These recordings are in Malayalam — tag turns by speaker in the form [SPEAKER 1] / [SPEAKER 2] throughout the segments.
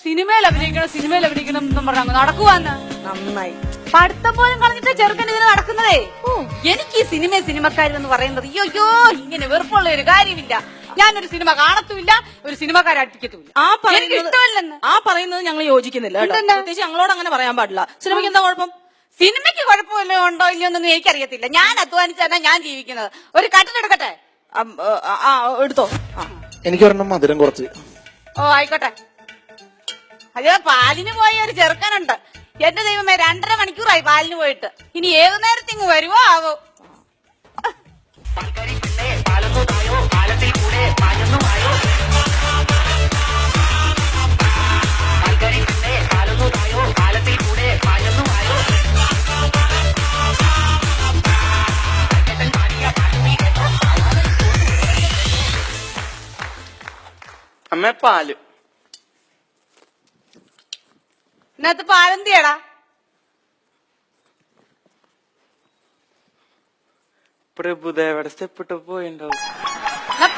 [SPEAKER 1] സിനിമയിൽ അഭിനയിക്കണം സിനിമയിൽ അഭിനയിക്കണം എന്നും പറഞ്ഞു നടക്കുവാന്ന്.
[SPEAKER 2] നന്നായി.
[SPEAKER 1] പഠിത്തം പോലും കളഞ്ഞിട്ട് ചെറുക്കൻ ഇതിന് നടക്കുന്നതേ? ഓ. എനിക്ക് ഈ സിനിമ സിനിമക്കാരെന്ന് പറയുന്നത് അയ്യോ ഇങ്ങനെ വെറുപ്പുള്ള ഒരു കാര്യമില്ല. ഞാനൊരു സിനിമ കാണത്തുമില്ല ഒരു സിനിമക്കാരെ അടുപ്പിക്കത്തുമില്ല.
[SPEAKER 2] ആ
[SPEAKER 1] എനിക്ക്
[SPEAKER 2] പറയുന്നത്
[SPEAKER 1] ഇഷ്ടമല്ലെന്ന്.
[SPEAKER 2] ആ പറയുന്നത് ഞങ്ങൾ യോജിക്കുന്നില്ല കേട്ടോ.
[SPEAKER 1] എന്തെന്നാ?
[SPEAKER 2] പ്രത്യേകിച്ച് ഞങ്ങളോട് അങ്ങനെ പറയാൻ പാടില്ല. സിനിമയ്ക്ക് എന്താ കുഴപ്പം?
[SPEAKER 1] സിനിമയ്ക്ക് കുഴപ്പമില്ലോ ഉണ്ടോ ഇല്ലയോ എന്നൊന്നും എനിക്കറിയത്തില്ല. ഞാൻ അധ്വാനിച്ചാണ് ഞാൻ ജീവിക്കുന്നത്. ഒരു കട്ടിലെടുക്കട്ടെ
[SPEAKER 2] അം, ആ, ആ എടുത്തോ. എനിക്ക്
[SPEAKER 3] ഒരെണ്ണം മധുരം കുറച്ച്.
[SPEAKER 1] ഓ ആയിക്കോട്ടെ. അയ്യോ പാലിന് പോയ ഒരു ചെറുക്കനുണ്ട്. എന്റെ ദൈവമേ രണ്ടര മണിക്കൂറായി പാലിന് പോയിട്ട്. ഇനി ഏതു ഇങ്ങ് വരുവോ ആവോ?
[SPEAKER 4] അമ്മ പാൽ.
[SPEAKER 1] ഇന്നത്തെ പാലെന്തിയടാ.
[SPEAKER 4] പ്രഭുദേവയുടെ സ്റ്റെപ്പ് ഇട്ട് പോയിണ്ടാവും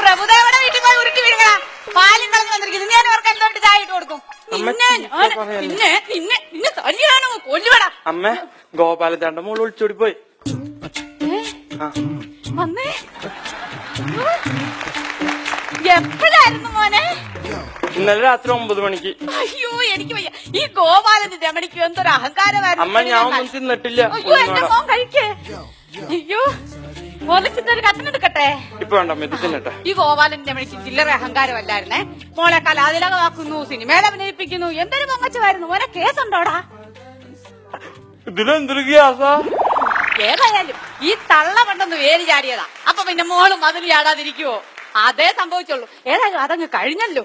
[SPEAKER 1] പ്രഭുദേവയുടെ വീട്ടിൽ പോയി ഉരുട്ടി വീഴുകടാ പാലും കളഞ്ഞു വന്നിരിക്കുന്നു. ഞാൻ അവർക്ക് എന്തോട്ട് ചായ ഇട്ട് കൊടുക്കും.
[SPEAKER 4] അമ്മ
[SPEAKER 1] നിന്നെ
[SPEAKER 4] ചീത്ത
[SPEAKER 1] നിന്നെ നിന്നെ നിന്നെ തല്ലിയാണോ? കൊല്ലുവടാ.
[SPEAKER 4] അമ്മ ഗോപാലചാണ്ട മോൾ ഒളിച്ചോടി പോയി.
[SPEAKER 1] എപ്പോഴായിരുന്നു മോനെ?
[SPEAKER 4] ഇന്നലെ രാത്രി ഒമ്പത് മണിക്ക്.
[SPEAKER 1] അയ്യോ എനിക്ക് വയ്യ. ഈ ഗോപാലൻ രമണിക്ക് എന്തൊരു അഹങ്കാരമായിരുന്നു.
[SPEAKER 4] അമ്മ ഞാൻ ഒന്നും തിന്നിട്ടില്ല.
[SPEAKER 1] അയ്യോ എന്റെ മോൻ കഴിക്കേ. അയ്യോ മോനെ ഒരു കത്തിനെടുക്കട്ടെ
[SPEAKER 4] ഇപ്പൊ വേണ്ട ഇത് തിന്നട്ടെ.
[SPEAKER 1] ഈ ഗോപാലൻ രമണിക്ക് ചില്ലറ അഹങ്കാരമല്ലായിരുന്നേ. മോളെ കലാതിലകമാക്കുന്നു സിനിമയിൽ അഭിനയിപ്പിക്കുന്നു. എന്തൊരു പൊങ്ങച്ചമായിരുന്നു. മോനെ കേസുണ്ടോടാ?
[SPEAKER 4] ഇതിലെന്തൊരു ഗ്യാസാ?
[SPEAKER 1] ഏതായാലും ഈ തള്ള പണ്ടൊന്ന് വേര് ചാടിയതാ. അപ്പൊ പിന്നെ മോളും അതിൽ ചാടാതിരിക്കുവോ? അതേ സംഭവിച്ചുള്ളൂ. ഏതായാലും അതങ്ങ് കഴിഞ്ഞല്ലോ.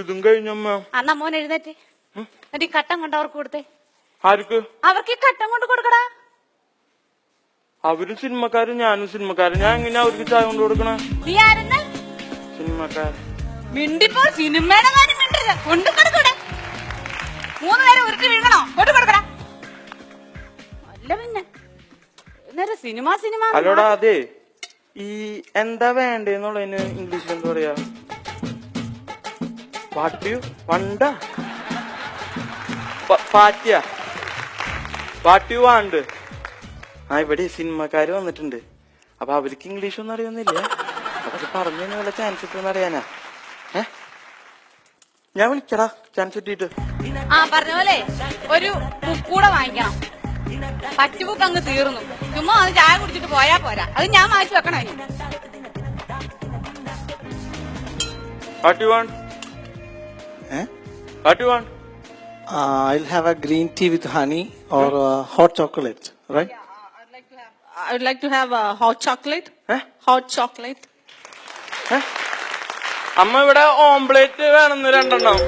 [SPEAKER 4] ഇതും കഴിഞ്ഞമ്മ.
[SPEAKER 1] അന്നാ മോൻ എഴുന്നേറ്റ്. എന്നിട്ട് ഈ കട്ടം കൊണ്ട് അവർക്ക് കൊടുത്തേ.
[SPEAKER 4] ആർക്ക്?
[SPEAKER 1] അവർക്ക് ഈ കട്ടം കൊണ്ട് കൊടുക്കടാ.
[SPEAKER 4] അവരും സിനിമക്കാരൻ ഞാനും സിനിമക്കാരൻ ഞാൻ എങ്ങനെ അവർക്ക് ചായ കൊണ്ട് കൊടുക്കണേ?
[SPEAKER 1] നീ ആരെന്ന്?
[SPEAKER 4] സിനിമക്കാരൻ.
[SPEAKER 1] മിണ്ടിപ്പോ സിനിമയുടെ കാര്യം മിണ്ടരുത്. കൊണ്ട് കൊടുക്കടെ? മൂന്ന് നേരം ഉരുട്ടി വീഴണോ കൊണ്ട് കൊടുക്കടാ. അല്ല പിന്നെ. നേരെ സിനിമ സിനിമ
[SPEAKER 4] അല്ലോടാ അതെ. ഈ എന്താ വേണ്ടെന്നുള്ളതിന് ഇംഗ്ലീഷിൽ എന്താ പറയാ? പാട്ടിയു വണ്ട പാറ്റിയ. പാട്ടിയു വാണ്ട് ആ ഇവിടെ സിനിമക്കാര് വന്നിട്ടുണ്ട്. അപ്പൊ അവർക്ക് ഇംഗ്ലീഷ് ഒന്നും അറിയുന്നില്ല. അപ്പൊ പറഞ്ഞു വല്ല ചാൻസ് കിട്ടുമെന്ന് അറിയാനാ? ഏ? ഞാൻ വിളിക്കടാ ചാൻസ് കിട്ടിയിട്ട്.
[SPEAKER 1] ആ പറഞ്ഞ പോലെ ഒരു ബുക്കൂടെ വാങ്ങിക്കണം. പറ്റുബുക്ക് അങ്ങ് തീർന്നു. ചുമ്മാ അത് ചായ കുടിച്ചിട്ട് പോയാ പോരാ. അത് ഞാൻ വാങ്ങിച്ചു വെക്കണം
[SPEAKER 4] വാണ്ട്
[SPEAKER 3] Eh?
[SPEAKER 4] പാട്ടി want
[SPEAKER 3] Uh, I'll have a green tea with honey or uh, hot chocolate, right?
[SPEAKER 2] I would like to have a hot chocolate.
[SPEAKER 4] Eh?
[SPEAKER 2] Hot chocolate.
[SPEAKER 4] അമ്മ ഇവിടെ ഓംപ്ലേറ്റ് വേണമെന്ന് രണ്ടെണ്ണം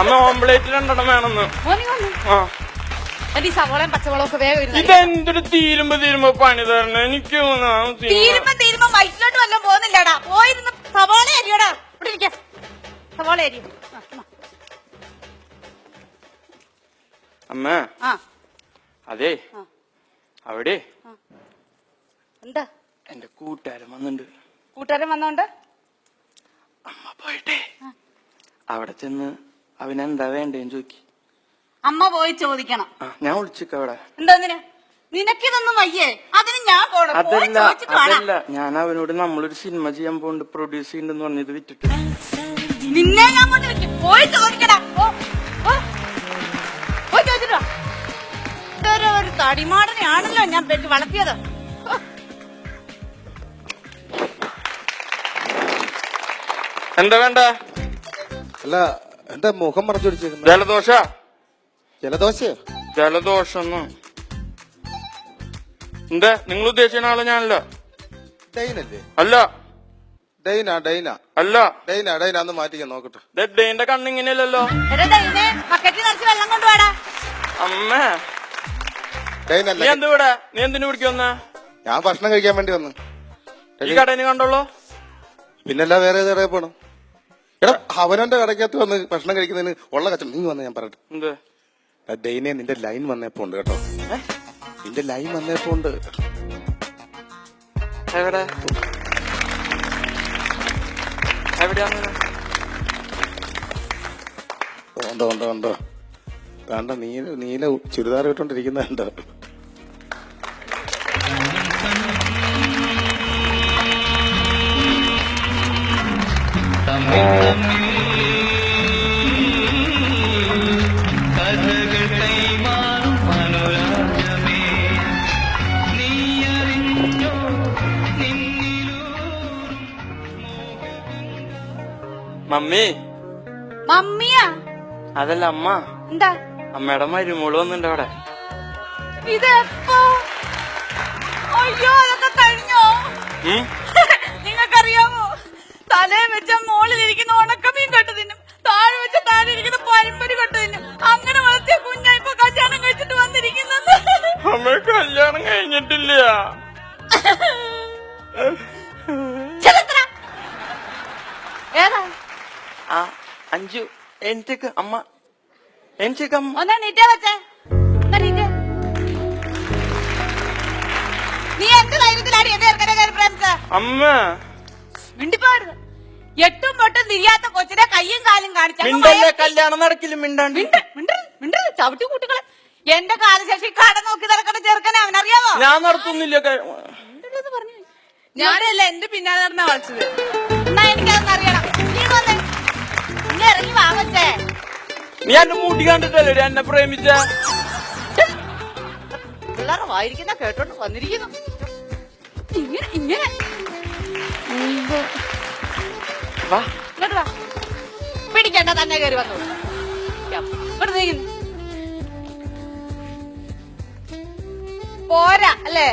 [SPEAKER 4] അമ്മ ഓംപ്ലേറ്റ് രണ്ടെണ്ണം വേണമെന്ന്
[SPEAKER 1] ഓനി വന്നു
[SPEAKER 4] ആ
[SPEAKER 1] എന്നിട്ട് ഈ സവോളയും പച്ചവളവും ഒക്കെ വേഗം ഇരുന്ന്
[SPEAKER 4] ഇതെന്തൊരു തീരുമ്പോ തീരുമ്പോ പണി തരണം എനിക്ക് ആ സിനിമ.
[SPEAKER 1] തീരുമ്പോ തീരുമ്പോ വയറ്റിലോട്ട് വല്ലതും പോകുന്നില്ലടാ പോയിരുന്ന് സവാള അരിയോടാ ഇവിടെ ഇരിക്ക സവാള അരി ആ, എന്നാ.
[SPEAKER 4] അമ്മ. അതെ. അവിടെ
[SPEAKER 1] എന്താ
[SPEAKER 4] എന്റെ കൂട്ടുകാരൻ വന്നിട്ടുണ്ട്.
[SPEAKER 1] കൂട്ടുകാരൻ വന്നോണ്ട്?
[SPEAKER 4] അമ്മ പോയിട്ടെ. അവിടെ ചെന്ന് അവനെന്താ വേണ്ടേന്ന് ചോദിക്കി.
[SPEAKER 1] അമ്മ പോയി ചോദിക്കണം.
[SPEAKER 4] ഞാൻ വിളിച്ചിക്ക അവിടെ.
[SPEAKER 1] എന്താ നിനക്കിതൊന്നും വയ്യേ. അതിന് ഞാൻ
[SPEAKER 4] അതല്ല അതല്ല. ഞാൻ അവനോട് നമ്മളൊരു സിനിമ ചെയ്യാൻ പോണ്ട്. പ്രൊഡ്യൂസ് ചെയ്യുന്നുണ്ടെന്ന് പറഞ്ഞത് വിറ്റിട്ട്
[SPEAKER 1] നിന്നെ ഞാൻ പോയി ചോദിക്കടാ. തടിമാടനെയാണല്ലോ ഞാൻ പെറ്റ് വളർത്തിയത്.
[SPEAKER 4] എന്താ വേണ്ട?
[SPEAKER 3] അല്ല എന്റെ മുഖം മറച്ചു പിടിച്ചിരുന്നു
[SPEAKER 4] ജലദോഷ
[SPEAKER 3] ജലദോഷയോ
[SPEAKER 4] ജലദോഷം എന്താ നിങ്ങൾ ഉദ്ദേശിക്കുന്ന ആൾ ഞാനല്ല.
[SPEAKER 3] ഡൈനല്ലേ
[SPEAKER 4] അല്ല.
[SPEAKER 3] ഡൈന ഡൈന
[SPEAKER 4] അല്ല.
[SPEAKER 3] ഡൈന ഡൈന ഒന്ന് മാറ്റിക്കാൻ നോക്കട്ടെ.
[SPEAKER 4] ഡെന്റെ
[SPEAKER 1] കണ്ണിങ്ങനെയല്ലോ
[SPEAKER 4] അമ്മേ. നീ
[SPEAKER 3] അല്ല
[SPEAKER 4] എന്ത് ഇവിടെ? നീ എന്തിനു പിടിക്കുന്ന
[SPEAKER 3] ഞാൻ ഭക്ഷണം കഴിക്കാൻ വേണ്ടി വന്നു.
[SPEAKER 4] ഈ കടയിൽ കണ്ടോളൂ.
[SPEAKER 3] പിന്നല്ല വേറെ ഏത് കടയിൽ പോണം? എടാ അവനവന്റെ കടക്കകത്ത് വന്ന് ഭക്ഷണം കഴിക്കുന്നതിന് ഉള്ള കച്ചവടം. നീ വന്ന ഞാൻ പറയട്ടെ.
[SPEAKER 4] എന്ത്?
[SPEAKER 3] ഡൈനെ നിന്റെ ലൈൻ വന്നപ്പോ ഉണ്ട് കേട്ടോ. നിന്റെ ലൈൻ വന്നപ്പോ ഉണ്ട്.
[SPEAKER 4] എവിടെ? എവിടെയാണ്
[SPEAKER 3] ഉണ്ടോ ഉണ്ടോ ഉണ്ടോ? താണ്ട നീല നീല ചുരിദാർ
[SPEAKER 5] നിന്നിലൂറും
[SPEAKER 4] മമ്മി.
[SPEAKER 1] മമ്മിയാ?
[SPEAKER 4] അതല്ല അമ്മ.
[SPEAKER 1] എന്താ?
[SPEAKER 4] അമ്മയുടെ മരുമോൾ വന്നിട്ടുണ്ട് അവിടെ.
[SPEAKER 1] ഇതെപ്പോ? അയ്യോ അതൊക്കെ കഴിഞ്ഞോ? നിങ്ങൾക്കറിയാമോ തലേ വെച്ച മോളിലിരിക്കുന്ന ഉണക്കമീൻ കെട്ട് തിന്നും. താഴെ വെച്ച താഴെ ഇരിക്കുന്ന പരമ്പരി കെട്ട് തിന്നും. അങ്ങനെ വളർത്തിയ കുഞ്ഞ ഇപ്പൊ കല്യാണം കഴിച്ചിട്ട് വന്നിരിക്കുന്നത്.
[SPEAKER 4] അമ്മ കല്യാണം കഴിഞ്ഞിട്ടില്ല.
[SPEAKER 1] ഏതാ?
[SPEAKER 4] ആ അഞ്ചു എന്തൊക്കെ അമ്മ അമ്മ
[SPEAKER 1] ഒന്നാ നീറ്റേ വെച്ചേ. നീ എന്ത് ധൈര്യത്തിലാടി എന്റെ ചെറുക്കനെ കയറി പ്രേമിച്ച?
[SPEAKER 4] അമ്മ.
[SPEAKER 1] മിണ്ടിപ്പോരുത് എട്ടും പൊട്ടും തിരിയാത്ത കൊച്ചിനെ കയ്യും കാലും കാണിച്ച
[SPEAKER 4] കല്യാണം നടക്കില്ല മിണ്ടാണ്ട്?
[SPEAKER 1] ചവിട്ടി കൂട്ടികളെ. എന്റെ കാലശേഷി കട നോക്കി നടക്കുന്ന ചെറുക്കനെ അവനറിയാമോ
[SPEAKER 4] ഞാൻ നടത്തുന്നില്ല
[SPEAKER 1] പറഞ്ഞു.
[SPEAKER 2] ഞാനല്ല എന്റെ പിന്നാലെ നടന്ന കളിച്ചത്
[SPEAKER 1] എന്നാ എനിക്കതൊന്നും അറിയണം. നീ വന്നേ. ഇറങ്ങി വാങ്ങച്ചേ
[SPEAKER 4] നീ എന്റെ മുടി കണ്ടിട്ടല്ലേ എന്നെ പ്രേമിച്ച?
[SPEAKER 1] പിള്ളേരെ വായിരിക്കുന്ന കേട്ടോണ്ട് വന്നിരിക്കുന്നു. ഇങ്ങനെ ഇങ്ങനെ.
[SPEAKER 4] വാ.
[SPEAKER 1] ഇങ്ങോട്ട് വാ. പിടിക്കണ്ട തന്നെ കയറി വന്നു പോരാ അല്ലേ?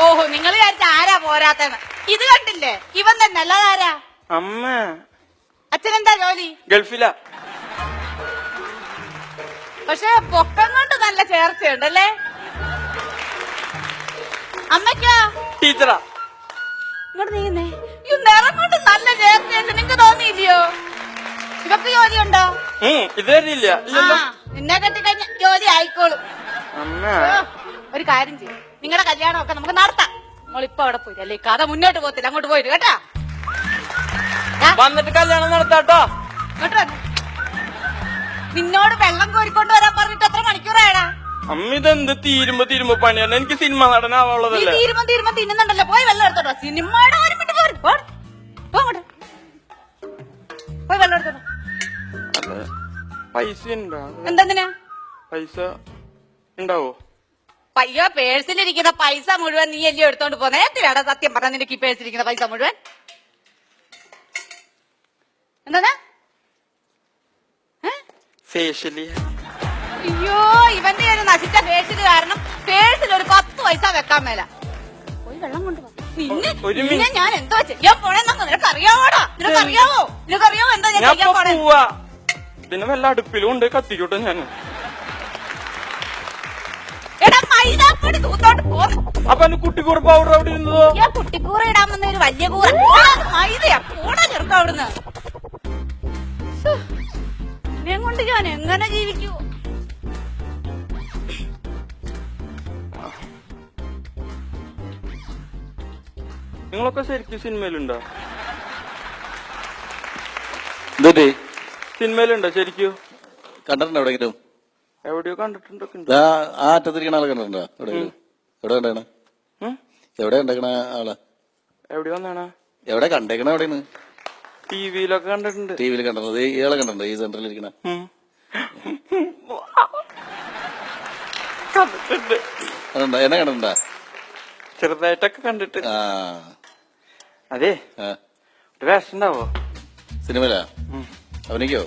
[SPEAKER 1] ഓഹോ നിങ്ങൾ വിചാരിച്ച ആരാ പോരാത്തെന്ന് ഇത് കണ്ടില്ലേ? ഇവൻ തന്നെ അല്ലാതാരാ?
[SPEAKER 4] അമ്മ.
[SPEAKER 1] അച്ഛനെന്താ ജോലി?
[SPEAKER 4] ഗൾഫിലാ.
[SPEAKER 1] പക്ഷെ പൊക്കം കൊണ്ട് നല്ല ചേർച്ചയുണ്ടല്ലേ അമ്മയ്ക്കോ?
[SPEAKER 4] ടീച്ചറാ.
[SPEAKER 1] ഇങ്ങോട്ട് നീങ്ങുന്നേ. ഈ നിറം കൊണ്ട് നല്ല ചേർച്ചയുണ്ട്. നിങ്ങക്ക് തോന്നിയില്ലയോ? ഇവക്ക് ജോലിയുണ്ടോ?
[SPEAKER 4] ഉം ഇത് തരില്ല
[SPEAKER 1] ആ
[SPEAKER 4] ഇല്ലല്ലോ
[SPEAKER 1] നിന്നെ കെട്ടിക്കഴിഞ്ഞ ജോലി ആയിക്കോളും. ഒരു കാര്യം ചെയ്യും. നിങ്ങളുടെ കല്യാണം ഒക്കെ നമുക്ക് നടത്താം. നമ്മളിപ്പോ അവിടെ പോയി അല്ലേ? കഥ മുന്നോട്ട് പോകത്തില്ല അങ്ങോട്ട് പോയിട്ട് കേട്ടാ?
[SPEAKER 4] വന്നിട്ട് കല്യാണം നടത്താട്ടോ.
[SPEAKER 1] നിന്നോട് വെള്ളം കോരിക്കൊണ്ട് വരാൻ പറഞ്ഞിട്ട് എത്ര മണിക്കൂറായടാ?
[SPEAKER 4] അമ്മ ഇതെന്ത് തീരുമ്പോ തീരുമ്പോ പണിയാണ്. എനിക്ക് സിനിമ നടനാവുള്ളതല്ലേ
[SPEAKER 1] തീരുമ്പോ തീരുമ്പോ തിന്നുന്നുണ്ടല്ലോ. പോയി വെള്ളം എടുത്തോട്ടോ സിനിമയുടെ ഒരു മിനിറ്റ് പോരും പോ. പോ അങ്ങോട്ട്. പോയി വെള്ളം എടുത്തോട്ടോ
[SPEAKER 4] പൈസ
[SPEAKER 1] എന്തെന്തിനാ?
[SPEAKER 4] പൈസ ഉണ്ടാവോ?
[SPEAKER 1] പയ്യോ പേഴ്സിലിരിക്കുന്ന പൈസ മുഴുവൻ നീ അല്ലയോ എടുത്തോണ്ട് പോന്നെ? എന്തിനാടാ സത്യം പറഞ്ഞ നിനക്ക് ഈ പേഴ്സിലിരിക്കുന്ന പൈസ മുഴുവൻ? എന്താണ്?
[SPEAKER 4] ഫേഷ്യലി
[SPEAKER 1] അയ്യോ ഇവന്റെ ഒരു നശിച്ച പേഴ്സിൽ കാരണം ഫേഷ്യൽ ഒരു പത്ത് പൈസ വെക്കാൻ മേല. പോയി വെള്ളം കൊണ്ടുപോ നിന്നെ. ഞാൻ എന്തോ ചെയ്യാൻ പോണെന്നൊന്നും നിനക്ക് അറിയാവോടാ നിനക്ക് അറിയാവോ നിനക്ക് അറിയാവോ എന്താ ഞാൻ ചെയ്യാൻ പോണേ?
[SPEAKER 4] പിന്നെ വല്ല അടുപ്പിലും ഉണ്ട് കത്തിക്കോട്ടെ ഞാൻ അപ്പൊ കുട്ടിക്കൂർ പൗഡർ അവിടെ ഇരുന്നതോ?
[SPEAKER 1] കുട്ടിക്കൂറ ഇടാൻ വന്ന ഒരു വലിയ കൂറ മൈദയാ. പോടാ ചെറുക്ക അവിടുന്ന്. ഇതിനെയും കൊണ്ട് ഞാൻ എങ്ങനെ ജീവിക്കൂ?
[SPEAKER 4] നിങ്ങളൊക്കെ ശരിക്കും സിനിമയിലുണ്ടോ? സിനിമയിലുണ്ടോ ശരിക്കും?
[SPEAKER 3] കണ്ടിട്ടുണ്ടോ എവിടെയെങ്കിലും?
[SPEAKER 4] എവിടെയോ കണ്ടിട്ടുണ്ട്
[SPEAKER 3] ആ ആ അറ്റത്തിരിക്കണ ആളെ കണ്ടിട്ടുണ്ടോ? എവിടെയെങ്കിലും? എവിടെ കണ്ടേക്കണ? എവിടെ കണ്ടേക്കണ ആളെ?
[SPEAKER 4] എവിടെ വന്നാണ്
[SPEAKER 3] എവിടെ കണ്ടേക്കണ എവിടെയാണ്?
[SPEAKER 4] ടി വിയിലൊക്കെ കണ്ടിട്ടുണ്ട്.
[SPEAKER 3] ടിവിയിൽ കണ്ടിട്ടുണ്ട്. ഇയാളെ കണ്ടിട്ടുണ്ട്. ഈ സെന്ററിൽ ഇരിക്കണ.
[SPEAKER 4] കണ്ടിട്ടുണ്ട്.
[SPEAKER 3] എന്നെ കണ്ടിട്ടുണ്ടാ?
[SPEAKER 4] ചെറുതായിട്ടൊക്കെ കണ്ടിട്ട്.
[SPEAKER 3] ആ.
[SPEAKER 4] അതെ.
[SPEAKER 3] ആ.
[SPEAKER 4] ഒരു വേഷം ഉണ്ടാവോ?
[SPEAKER 3] സിനിമയിലാ? അവനിക്കോ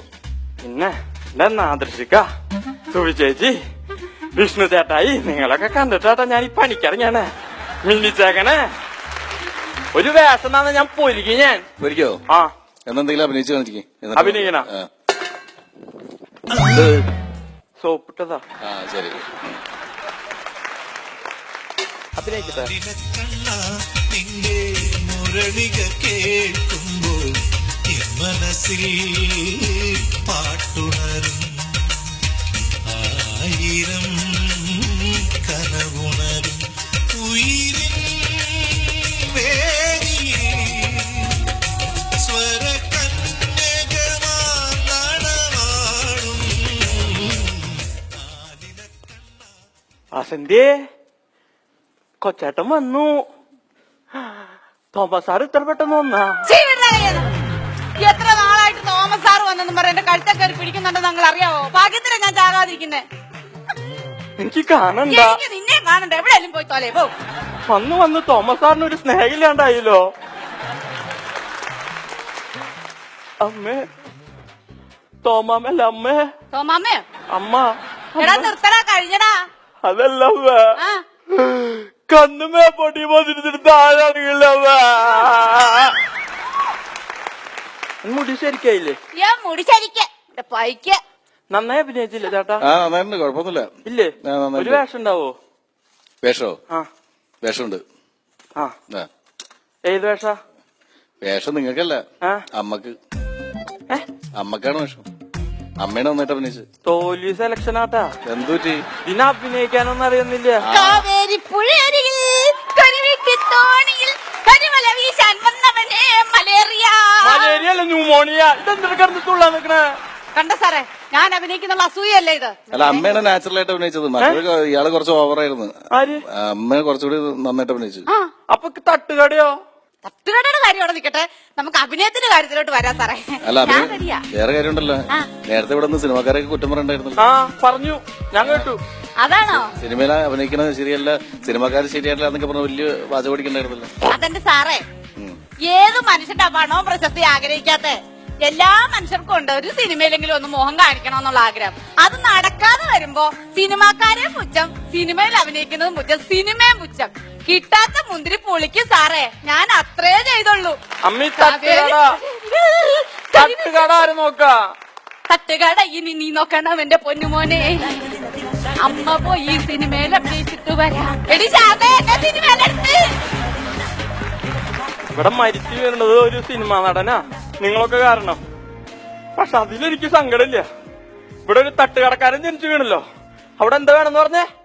[SPEAKER 4] പിന്നെ എന്റെ നാദൃശിക്ക ചേച്ചി വിഷ്ണു ചേട്ടായി നിങ്ങളൊക്കെ കണ്ടിട്ടാട്ടാ ഞാൻ ഈ പണിക്കിറങ്ങിയാണ്. മിന്നിച്ചേക്കണേ ഒരു വേഷം ഞാൻ പൊരിക്കും ഞാൻ.
[SPEAKER 3] ഒരിക്കോ
[SPEAKER 4] ആ.
[SPEAKER 3] എന്നെന്തെങ്കിലും അഭിനയിച്ചു എന്നിട്ട്
[SPEAKER 4] അഭിനയിക്കണോ?
[SPEAKER 3] ആ. ഇത്
[SPEAKER 4] സോപ്പിട്ടതാ.
[SPEAKER 3] ആ ശരി.
[SPEAKER 4] അഭിനയിക്കട്ടെ.
[SPEAKER 5] കണ്ണ നിന്റെ മുരളിക കേൾക്കുമ്പോൾ എൻ മനസ്സിൽ പാട്ടുണരും. ആയിരം കനവുണരും
[SPEAKER 4] വസന്തേ കൊച്ചേട്ടൻ വന്നു. തോമസ് സാർ ഇത്ര പെട്ടെന്ന് വന്നാ.
[SPEAKER 1] എത്ര നാളായിട്ട് തോമസ് സാർ വന്നെന്ന് പറഞ്ഞ എന്റെ കഴുത്തെ കയറി പിടിക്കുന്നുണ്ടെന്ന് നിങ്ങൾ അറിയാവോ? ഭാഗ്യത്തിന് ഞാൻ ചാകാതിരിക്കുന്നേ.
[SPEAKER 4] എനിക്ക് കാണണ്ട.
[SPEAKER 1] നിന്നെ കാണണ്ട. എവിടെയെങ്കിലും പോയി തോലേ പോ.
[SPEAKER 4] വന്നു വന്ന്. തോമസ് സാറിന് ഒരു സ്നേഹമില്ലാണ്ടായില്ലോ. അമ്മേ തോമാമല്ല അമ്മേ?
[SPEAKER 1] തോമാമ്മേ
[SPEAKER 4] അമ്മ.
[SPEAKER 1] എടാ നിർത്തടാ കഴിഞ്ഞടാ.
[SPEAKER 4] അതല്ല കണ്ണുമേ പൊടി പോതിരുന്നിട്ട് താഴാണില്ല മുടി ശരിക്കായില്ലേ?
[SPEAKER 1] ഞാൻ ശരിക്കേ. എന്റെ പൈക്ക്
[SPEAKER 4] നന്നായി അഭിനയിച്ചില്ലേ ചേട്ടാ?
[SPEAKER 3] ആ നന്നായിട്ടുണ്ട്. കുഴപ്പമൊന്നുമില്ല.
[SPEAKER 4] ഇല്ലേ?
[SPEAKER 3] ആ, നന്നായിട്ട്.
[SPEAKER 4] ഒരു വേഷം ഉണ്ടാവോ?
[SPEAKER 3] വേഷോ?
[SPEAKER 4] ആ.
[SPEAKER 3] വേഷമുണ്ട്.
[SPEAKER 4] ആ.
[SPEAKER 3] ആ.
[SPEAKER 4] ഏത് വേഷ?
[SPEAKER 3] വേഷം നിങ്ങൾക്കല്ല.
[SPEAKER 4] ആ.
[SPEAKER 3] അമ്മയ്ക്ക്.
[SPEAKER 4] ഏ?
[SPEAKER 3] അമ്മക്കാണ് വേഷം. അമ്മയാണ് നന്നായിട്ട് അഭിനയിച്ചത്
[SPEAKER 4] തോൽവി സെലക്ഷൻ ആട്ടാ.
[SPEAKER 3] എന്തൂറ്റി
[SPEAKER 4] ഇതിനെ അഭിനയിക്കാനൊന്നും അറിയുന്നില്ല.
[SPEAKER 1] കാവേരി പുഴയരികിൽ കരിവീട്ടി തോണിയിൽ കരിമല വീശാൻ വന്നവനെ മലേറിയ.
[SPEAKER 4] മലേറിയ അല്ല ന്യൂമോണിയ. ഇതെന്തൊരു കിടന്ന് തുള്ളാൻ നിക്കണേ?
[SPEAKER 1] കണ്ട സാറേ ഞാൻ അഭിനയിക്കുന്നുള്ള അസൂയല്ലേ ഇത്?
[SPEAKER 3] അല്ല അമ്മയാണ് നാച്ചുറൽ ആയിട്ട് അഭിനയിച്ചത്. മറ്റൊരു ഇയാൾ കുറച്ച് ഓവറായിരുന്നു
[SPEAKER 4] ആര്?
[SPEAKER 3] അമ്മ കുറച്ചുകൂടി നന്നായിട്ട് അഭിനയിച്ചു.
[SPEAKER 4] അപ്പൊ തട്ടുകടയോ?
[SPEAKER 1] തട്ടുകടയുടെ കാര്യം അവിടെ നിൽക്കട്ടെ നമുക്ക് അഭിനയത്തിന്റെ കാര്യത്തിലോട്ട് വരാം സാറേ.
[SPEAKER 3] അല്ല
[SPEAKER 1] ഞാൻ
[SPEAKER 3] അഭിനയം
[SPEAKER 1] റെഡിയാ.
[SPEAKER 3] വേറെ കാര്യമുണ്ടല്ലോ. നേരത്തെ ഇവിടെ നിന്ന് സിനിമാക്കാരൊക്കെ കുറ്റം പറയണ്ടായിരുന്നല്ലോ
[SPEAKER 4] ആ പറഞ്ഞു. ഞാൻ കേട്ടു.
[SPEAKER 1] അതാണോ?
[SPEAKER 3] സിനിമയിൽ അഭിനയിക്കണത് ശരിയല്ല സിനിമാക്കാർ ശരിയല്ല എന്നൊക്കെ പറഞ്ഞ വലിയ വാചകം പഠിക്കണ്ടായിരുന്നല്ലോ
[SPEAKER 1] അതെന്റെ സാറേ. ഏത് മനുഷ്യന്റെ പണവും പ്രശസ്തി ആഗ്രഹിക്കാത്ത? എല്ലാ മനുഷ്യർക്കും ഉണ്ട്. ഒരു സിനിമയിലെങ്കിലും ഒന്ന് മോഹം കാണിക്കണം എന്നുള്ള ആഗ്രഹം. അത് നടക്കാതെ വരുമ്പോ സിനിമാക്കാരെ പുച്ഛം സിനിമയിൽ അഭിനയിക്കുന്നത് പുച്ഛം സിനിമയും പുച്ഛം കിട്ടാത്ത മുന്തിരി പുളിക്ക് സാറേ ഞാൻ അത്രേ ചെയ്തുള്ളൂ. തട്ടുകട. ഇനി നീ നോക്കണം എന്റെ പൊന്നുമോനെ. അമ്മ പോയി ഈ സിനിമയിൽ അഭിനയിച്ചിട്ട് വരാം. എടി ശാന്തേ എന്നെ സിനിമയിലെടുത്ത്
[SPEAKER 4] ഇവിടെ മരിച്ചു വീണത് ഒരു സിനിമാ നടനാ. നിങ്ങളൊക്കെ കാരണം. പക്ഷെ അതിലെനിക്ക് സങ്കടമില്ല. ഇവിടെ ഒരു തട്ടുകടക്കാരൻ ജനിച്ചു വീണല്ലോ. അവിടെ എന്താ വേണമെന്ന് പറഞ്ഞേ?